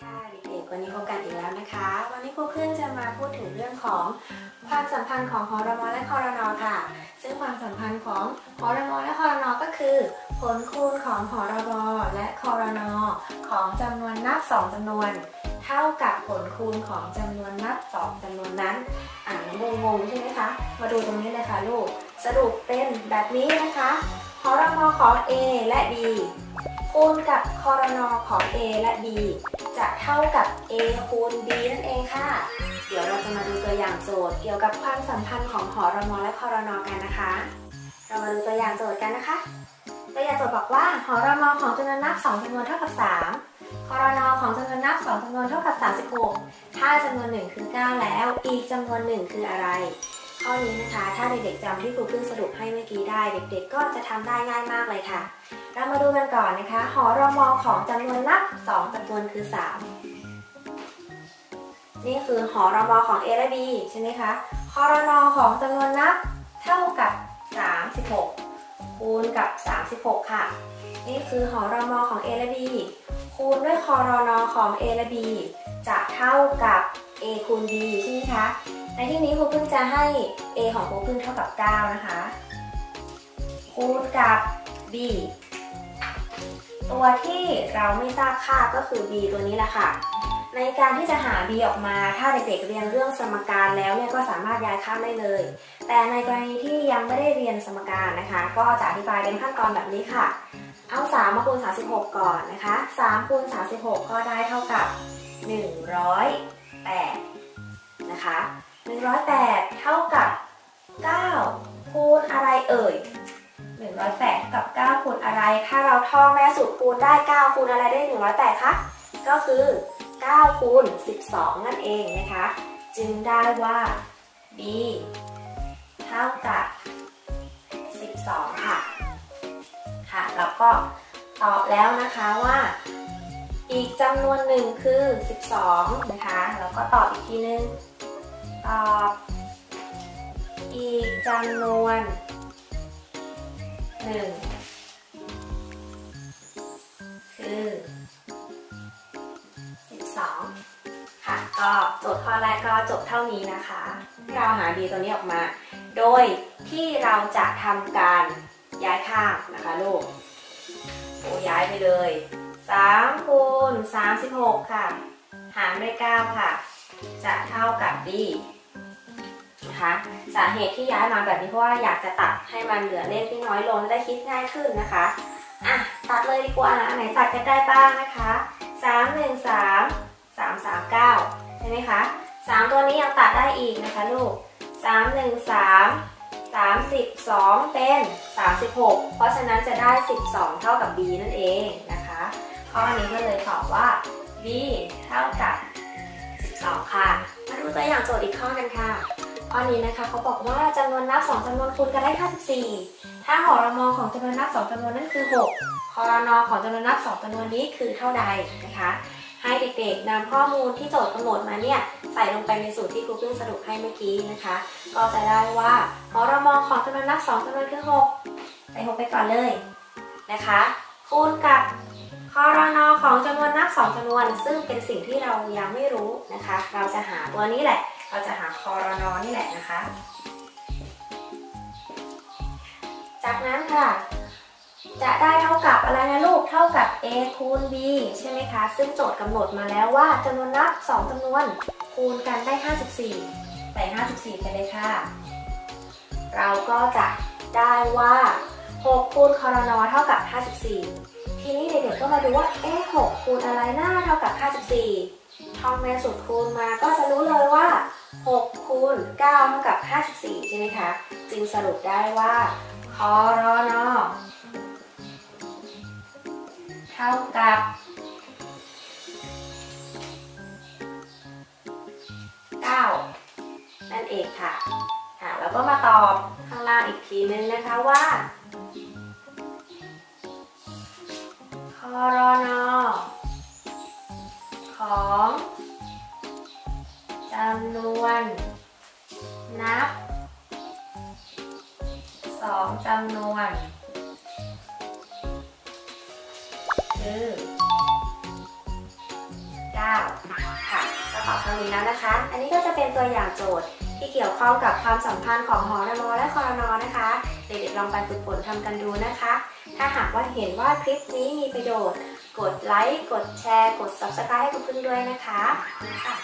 ค่ะเด็กๆวันนี้พบกันอีกแล้วนะคะ วันนี้ครูเพื่อนจะมาพูดถึงเรื่องของความสัมพันธ์ของหอรมอและคอรนอค่ะ ซึ่งความสัมพันธ์ของหอรมอและคอรนอก็คือ ผลคูณของหอรมอและคอรนอของจำนวนนับสองจำนวน เท่ากับผลคูณของจำนวนนับสองจำนวนนั้น อ่านงงๆใช่ไหมคะ มาดูตรงนี้เลยค่ะลูกสรุปเป็นแบบนี้นะคะหอรมอของ A และ B คูณกับคอรนอของ A และ B จะเท่ากับ A คูณ B นั่นเองค่ะ เดี๋ยวเราจะมาดูตัวอย่างโจทย์เกี่ยวกับความสัมพันธ์ของหอรมอและคอรนอกันนะคะ เรามาดูตัวอย่างโจทย์กันนะคะ ตัวอย่างโจทย์บอกว่าหอรมอของจำนวนนับ2จำนวนเท่ากับ 3 คอรนอของจำนวนนับ2จำนวนเท่ากับ 36 ถ้าจำนวน 1 คือ 9 แล้ว อีกจำนวน 1 คืออะไร ข้อนี้นะคะ ถ้าเด็กๆจำที่ครูเพิ่งสรุปให้เมื่อกี้ได้ เด็กๆ ก็จะทำได้ง่ายมากเลยค่ะ เรามาดูกันก่อนนะคะ หอรมอของจำนวนนับ2จำนวนคือ 3 นี่คือหอรมอของ A และ B ใช่ไหมคะคอรนอของจำนวนนับเท่ากับ 36 คูณกับ 36 ค่ะ นี่คือหอรมอของ A และ B คูณด้วยคอรนอของ A และ B จะเท่ากับ A คูณ B ใช่ไหมคะ ในที่นี้ครูเพิ่งจะให้ A ของครูเพิ่งเท่ากับ 9 นะคะ คูณกับ B ตัวที่เราไม่ทราบค่าก็คือ b ตัวนี้แหละค่ะ ในการที่จะหา b ออกมา ถ้าเด็กๆเรียนเรื่องสมการแล้วเนี่ยก็สามารถย้ายค่าได้เลย แต่ในกรณีที่ยังไม่ได้เรียนสมการนะคะ ก็จะอธิบายเป็นขั้นตอนแบบนี้ค่ะ เอา 3 มาคูณ 36 ก่อนนะคะ3คูณ36 ก็ได้เท่ากับ 108นะคะ 108 เท่ากับ 9 คูณอะไรเอ่ย 108 กับ 9 คูณอะไร ถ้าเราท่องแม่สูตรคูณได้ 9 คูณอะไรได้ 108 คะ ก็คือ 9 คูณ 12 นั่นเองนะคะ จึงได้ว่า b เท่ากับ 12 ค่ะ ค่ะแล้วก็ตอบแล้วนะคะว่าอีกจำนวนหนึ่งคือ 12 นะคะ แล้วก็ตอบอีกทีนึง ตอบ อีกจำนวนหนึ่งคือ12ค่ะก็โจทย์ข้อแรกก็จบเท่านี้นะคะ เราหา b ตัวนี้ออกมา โดยที่เราจะทำการย้ายข้างนะคะลูกโอ้ย้ายไปเลย3คูณ36 ค่ะ หารด้วย9ค่ะ จะเท่ากับ b นะคะสาเหตุที่ย้ายมาแบบนี้เพราะว่าอยากจะตัดให้มันเหลือเลขที่น้อยลงจะได้คิดง่ายขึ้นนะคะอะตัดเลยดีกว่าอันไหนตัดกันได้บ้างนะคะ3 1 3 3 3 9ใช่ไหมคะ3 ตัวนี้ยังตัดได้อีกนะคะลูก 3 1 3 32 เป็น 36 เพราะฉะนั้นจะได้ 12 เท่ากับ b นั่นเองนะคะข้อนี้ก็เลยตอบว่า b เท่ากับ 2 ค่ะ มาดูตัวอย่างโจทย์อีกข้อกันค่ะ ข้อนี้นะคะเขาบอกว่าจำนวนนับ2จำนวนคูณกันได้ 54 ถ้าหอรมอของจำนวนนับ2จำนวนนั้นคือ6คอรนอของจำนวนนับ2จำนวนนี้คือเท่าใดนะคะ ให้เด็กๆนำข้อมูลที่โจทย์กำหนดมาเนี่ยใส่ลงไปในสูตรที่ครูเพิ่งสรุปให้เมื่อกี้นะคะ ก็จะได้ว่าหอรมอของจำนวนนับ2จำนวนคือ 6 ใส่6ไปก่อนเลยนะคะ คูณกับคอรนอของจำนวนนับ 2จำนวน ซึ่งเป็นสิ่งที่เรายังไม่รู้นะคะ เราจะหาตัวนี้แหละ เราจะหาคอรนอนี่แหละนะคะ จากนั้นค่ะ จะได้เท่ากับอะไรนะลูก เท่ากับ a คูณ b ใช่ไหมคะ ซึ่งโจทย์กำหนดมาแล้วว่าจำนวนนับ 2จำนวน คูณกันได้ 54 ใส่ 54ไปเลยค่ะ เราก็จะได้ว่า 6คูณคอรนอเท่ากับ 54 ทีนี้เด็กๆก็มาดูว่า เอ๊ะ6คูณอะไรหน่าเท่ากับ 54ท่องแม่สูตรคูณมาก็จะรู้เลยว่า 6คูณ9เท่ากับ 54 ใช่ไหมคะ จึงสรุปได้ว่าคอรนอเท่ากับ9นั่นเองค่ะค่ะแล้วก็มาตอบข้างล่างอีกทีนึงนะคะว่า รนอของจำนวน นับสองจำนวน คือ9ค่ะก็ตอบเท่านี้แล้วนะคะ อันนี้ก็จะเป็นตัวอย่างโจทย์ ที่เกี่ยวข้องกับความสัมพันธ์ของหอนมและคอรนอนะคะเด็กๆลองไปฝึกฝนทำกันดูนะคะ ถ้าหากว่าเห็นว่าคลิปนี้มีประโยชน์ กดไลค์ กดแชร์ กด subscribe ให้คุณพึ่งด้วยนะคะค่ะ